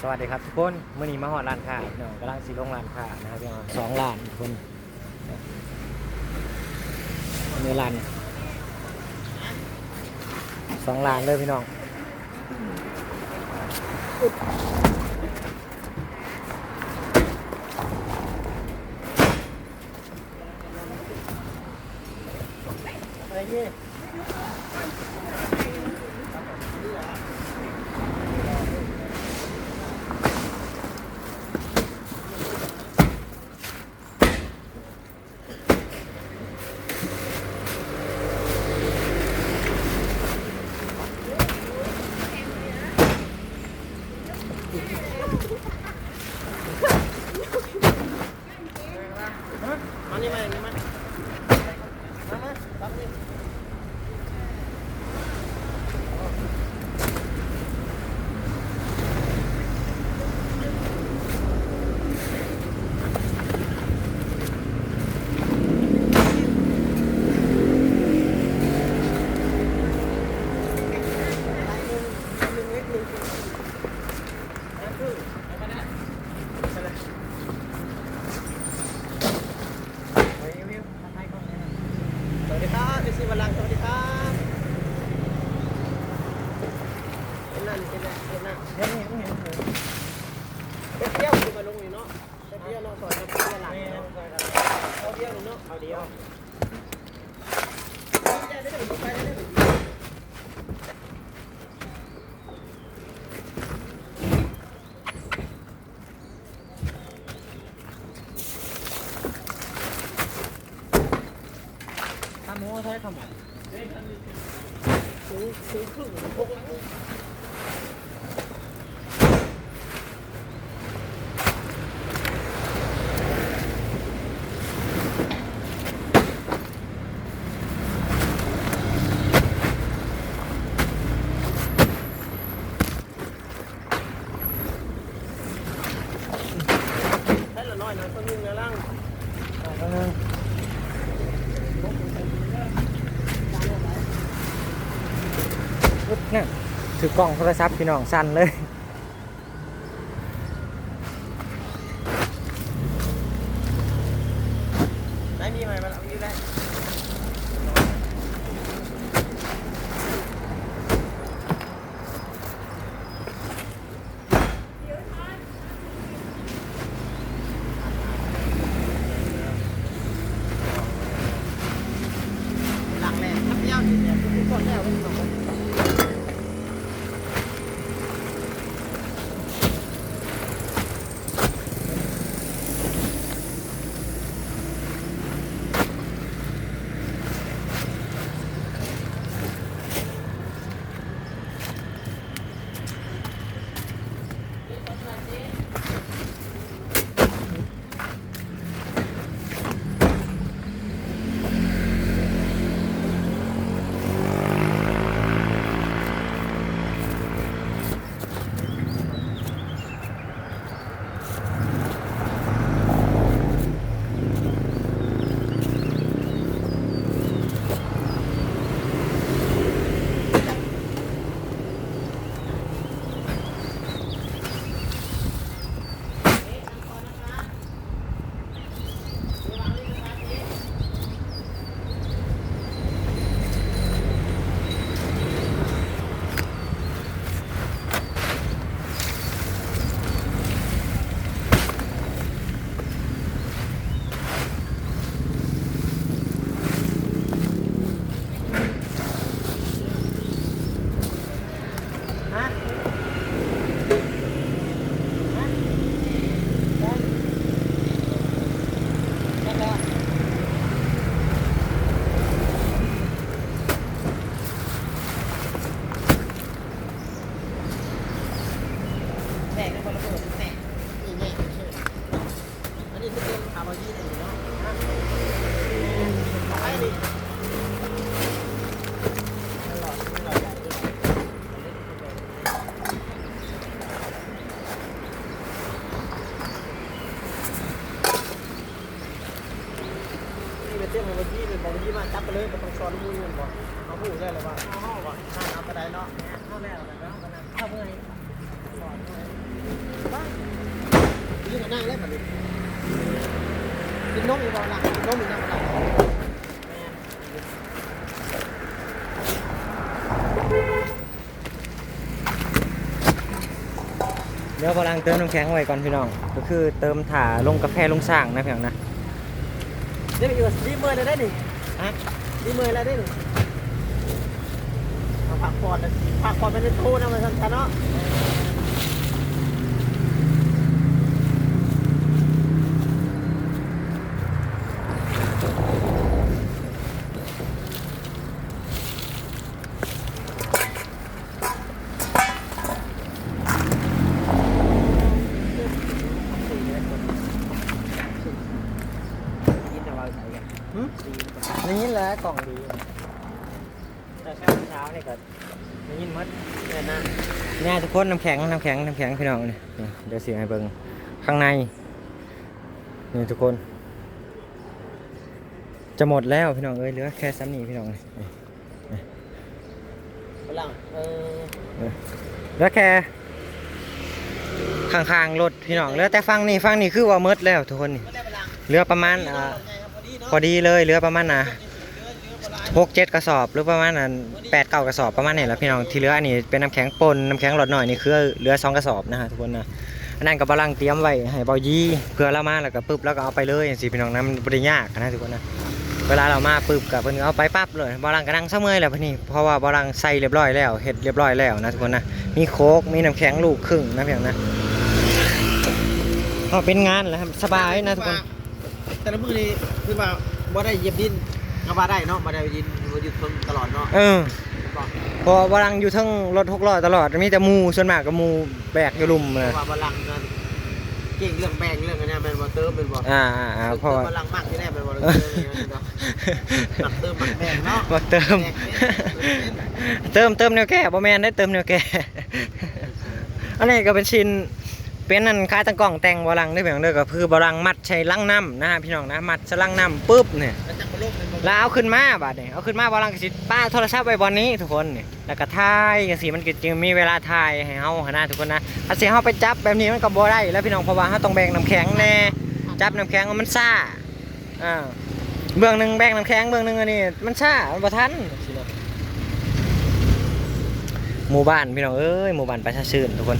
สวัสดีครับทุกคนเมื่อนี้มาหอดร้านค้าพี่น้องกำลังสีลงร้านค้านะครับพี่น้องสองร้านทุกคนเนื้อร้านสองร้านเลยพี่น้อง สวัสดีครับเอซีบัลลังก์สวัสดีครับเป็นนั่น เป็นนั่นเป็นนั่นเห็นเห็นเห็นเป็นเที่ยวคือมาลงอยู่เนาะเป็นเที่ยวเนาะซอยเราเป็นหลังเนาะเอาเที่ยวเนาะเอาเดียวได้ได้ได้ไปได้ได้ทำหัวใช้ทำไมสูงสูงครึ่งหกหลัง น้อยนะคนนึงนะล่างปึ๊บเนี่ยถือกล้องโทรศัพท์พี่น้องสั่นเลยได้มีไหมมาเอาอยู่ได้ หลังแร กทับยาวสิเนี่ยทุกคนแล้วเป็นสองคนฮะได้แล้วแตกกันคนละเบิดแตกนี่นี่เชื่ออันนี้คือเป็นคาร์บอนยี่สิบเนาะฮะเอาไปดิมันหลอดมันหลอดใหญ่ด้วยมันเล็กมันใหญ่ นี่เป็นเรื่องของวันที่เป็นบอกวันที่มา จับไปเลยมันต้องซ้อนมือมันบอกเขาพูดได้เลยว่าเอาห้องก่อนน่าเอากระไดเนาะเข้าแม่เราแบบนั้นเข้าเมื่อยนั่งได้แบบนี้กินนมอีกบ่ล่ะกินนมอีกนั่งบ่ล่ะเดี๋ยวกำลังเติมน้ำแข็งไว้ก่อนพี่น้อง ก็คือเติมถ่าลงกาแฟลงสร้างนะพี่น้องนะเดี๋ยวอยู่ดีเมย์เลยได้หนิ ฮะดีเมย์เลยได้หนิผักปอดผักปอดเป็นตู้นะมันสันเนาะ ยินแต่ว่าใส่กัน หึนี่ แหละกล่องดีแต่เช้าเช้านี่ก็ได้ยินหมดเนี่ยนะเนี่ยทุกคนน้ำแข็งน้ำแข็งน้ำแข็งพี่น้องนี่นี่เดี๋ยวเสียงให้เบิ่งข้างในนี่ทุกคน จะหมดแล้วพี่น้องเอ้ยเหลือแค่ซ้ำนี่พี่น้องนี่นี่ฝรั่งเออเหลือแค่ข้างๆรถพี่น้องเหลือแต่ฟังนี่ฟังนี่คือว่าหมดแล้วทุกคนนี่เหลือประมาณอ่าพอดีเลยเหลือประมาณน่ะ หกเจ็ดกระสอบหรือประมาณน่ะแปดเก้ากระสอบประมาณนี้แหละพี่น้องที่เหลืออันนี้เป็นน้ำแข็งปนน้ำแข็งหลอดหน่อยนี่คือเหลือสองกระสอบนะฮะทุกคนนะอันนั้นก็บาลังเตรียมไว้ให้เบายี่เพื่อเรามาแล้วก็ปึ๊บแล้วก็เอาไปเลยสิพี่น้องนะมันบริยากนะทุกคนนะเวลาเรามาปึ๊บกับเพิ่นเอาไปปั๊บเลยบาลังก็นั่งเสมอแล้วพี่นี่เพราะว่าบาลังใส่เรียบร้อยแล้วเฮ็ดเรียบร้อยแล้วนะทุกคนนะมีโคกมีน้ำแข็งลูกครึ่งนะพี่น้องนะก็เป็นงานแหล้วสบายนะทุกคนแต่ละมือนี่คือว่าบ่ได้เยียบดิน ก็ว่าได้เนาะบ่ได้ดินบ่หยุดทนตลอดเนาะเออพอบาลังอยู่ทั้งรถหกล้อตลอดมีแต่หมูส่วนมากก็หมูแบกอยู่ลุมเพนะราะว่าบลังนั่นเก่งเรื่องแบ่งเรื่องอันเนี้ยแม่นบ่เติมเป็นบ่อ่าอ่าอ่าเพราะว่าบลังมากที่แน่เป็นบ่เติมนี่เนาะหมักเติมหมักแบ่งเนาะบ่เติม เติมเติมแนวแก้บ่แม่นได้เติมแนวแก้อันนี้ก็เป็นชิ้นเป็นนั่นคล้ายตั้งกล่องแต่งบาลังได้เพียงเด้อก็คือบาลังมัดใช้ลังน้ำนะฮะพี่น้องนะมัดใช้ลังน้ำปุ๊บเนี่ย แล้วเอาขึ้นมาบาดนี่ยเอาขึ้นมาบาลังก็สิป้าโทรศัพท์ไว้บอนนี้ทุกคนนี่แล้วก็ถ่ายจังซี่มันก็จึงมีเวลาถ่ายให้เฮาหนนะทุกคนนะถ้าเสิเฮาไปจับแบบนี้มันก็บ่ได้แล้วพี่น้องเพราะว่าเฮาต้องแบ่งน้ำแข็งแน่จับน้ำแข็งมันซ่าอ่าเบื้องหนึ่งแบ่งน้ำแข็งเบื้องหนึ่งอันนี้มันซ่ามันบ่ทันหมู่บ้านพี่น้องเอ้ยหมู่บ้านประชาชื่นทุกคน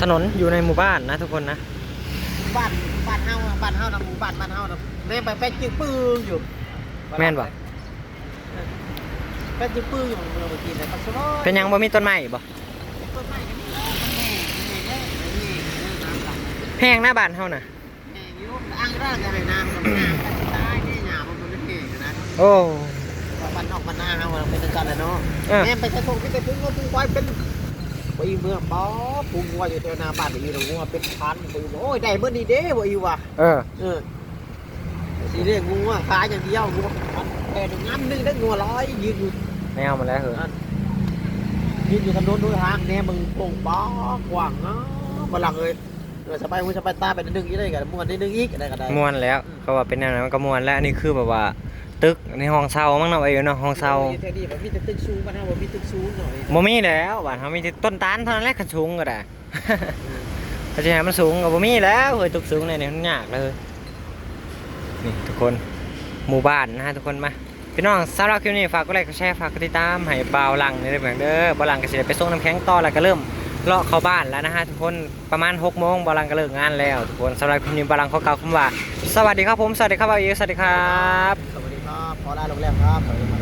ถนนอยู่ในหมู่บ้านนะทุกคนนะบ้านบ้านเฮาบ้านเฮานะหมู่บ้านบ้านเฮานะ แม่ไปไปจึงปื้งอยู่แม่นบ่ไปจึงปื้งอยู่เมื่อกี้นะก็สบายเป็นหยังบ่มีต้นไม้บ่ต้นไม้ก็มีแล้วมันแห้งมันแห้งแล้วมันแห้งแล้วน้ำหลังแห้งหน้าบ้านเฮาน่ะแห้งอยู่อ้างร่างอะไรน้ำกับน้ำกันตายนี่หยามันเป็นแห้งอยู่นะโอ้บ้านนอกบ้านนาเฮาเราเป็นจังซั่นแหละเนาะเออแม่ไปใช้ทงที่ไปปุ้งก็ปุ้งไว้เป็นไปอีเมื่อป๊อปุ้งไว้อยู่แถวหน้าบ้านไปอีหลงว่าเป็นพันไปอยู่โอ้ยได้เมื่อนี้เด้บ่อีว่ะเออเออ สีเรียกงูว่าขายอย่างเดียวงูแต่หนึ่งงานหนึงได้งูร้อยยืนอยู่ไม่เอามาแล้วเหรอยืนอยู่ถนนด้วยทางแน่มึงโป่งป๊อกว้างเนาะบลังเลยเออสบายหูสบายตาไปนิดนึงอีกได้กันม่วนนิดนึงอีกได้ก็ได้ม่วนแล้ว เขาว่าเป็นแนวนั้นมันก็ม่วนแล้วอันนี้คือแบบว่าตึกในห้องเช่ามั้งเนาะไอ้เนาะห้องเช่าเท่ดีแบบมีแต่ตึกสูงบ้านเฮาบ่มีตึกสูงหน่อยบ่มีแล้วบ้านเฮามีแต่ต้นตาลเท่านั้นแหละคันสูงก็ได้ถ้าจะให้มันสูงก็บ่มีแล้วเฮ้ยตุกสูงเนี่ยมันยากเลย นี่ทุกคนหมู่บ้านนะฮะทุกคนมาพี่น้องสำหรับคลิปนี้ฝากกดไลค์กดแชร์ฝากกดติดตามให้บ่าลังในเรื่องเด้อบ่าลังก็สิไปส่งน้ำแข็งต่อแล้วก็เริ่มเลาะเข้าบ้านแล้วนะฮะทุกคนประมาณ6โมงบ่าลังก็เลิกงานแล้วทุกคนสำหรับคลิปนี้บ่าลังขอกล่าวคำว่า สวัสดีครับผมสวัสดีครับบาเอกสวัสดีครับ สวัสดีครับขอลาโรงแรมครับสวัสดีครับ